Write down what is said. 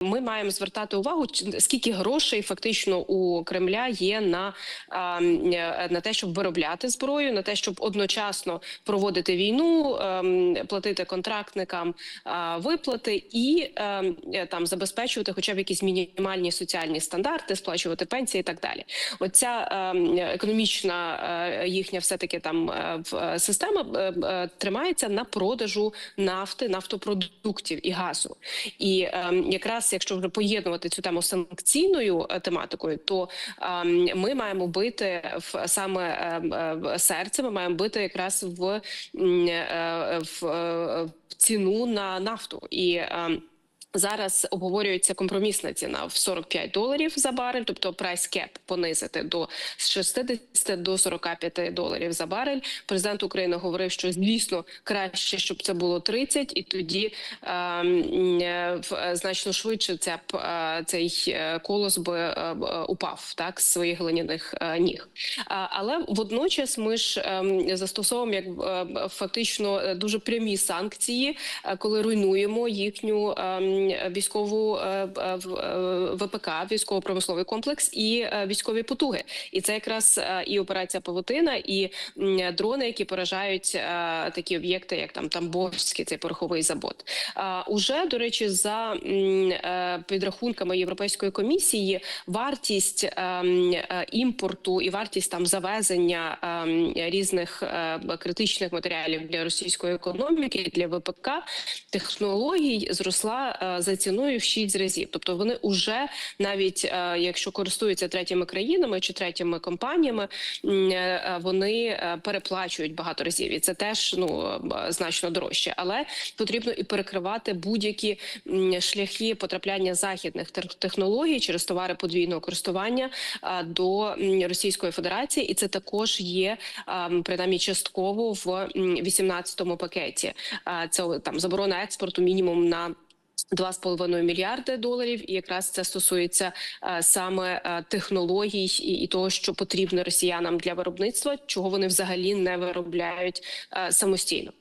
Ми маємо звертати увагу, скільки грошей фактично у Кремля є на, е, на те, щоб виробляти зброю, на те, щоб одночасно проводити війну, ем, платити контрактникам виплати і ем, е, там забезпечувати хоча б якісь мінімальні соціальні стандарти, сплачувати пенсії і так далі. Оця ем, економічна е, їхня все таки там система тримається на продажу нафти, нафтопродуктів і газу. І ем, якраз якщо вже поєднувати цю тему з санкційною е, тематикою, то ем, ми маємо бити в саме ем, е, серце. Ми маємо бити якраз в, е, в, в ціну на нафту і. Ем, Зараз обговорюється компромісна ціна в 45 доларів за барель, тобто прайс кеп понизити до з 60 до 45 доларів за барель. Президент України говорив, що звісно краще, щоб це було 30, і тоді е, е, е, значно швидше ця е, цей е, колос би е, е, упав так з своїх глиняних е, ніг. А, але водночас ми ж ем, застосовуємо як е, фактично е, дуже прямі санкції, е, коли руйнуємо їхню ем, військову е, е, е, ВПК, військово-промисловий комплекс і військові потуги. І це якраз і операція Павутина, і дрони, які поражають такі об'єкти, як там Тамбовський, цей пороховий завод. А, Уже до речі, за підрахунками Європейської комісії, вартість імпорту і вартість там завезення різних критичних матеріалів для російської економіки для ВПК технологій зросла за ціною в 6 разів. Тобто вони вже навіть е, якщо користуються третіми країнами чи третіми компаніями, е, вони е, переплачують багато разів, і це теж ну значно дорожче. Але потрібно і перекривати будь-які шляхи потрапляння західних тех- технологій через товари подвійного користування до Російської Федерації, і це також є а, принаймні частково в 18-му пакеті. Це там заборона експорту мінімум на 2,5 мільярди доларів, і якраз це стосується е, саме е, технологій і, того, що потрібно росіянам для виробництва, чого вони взагалі не виробляють е, самостійно.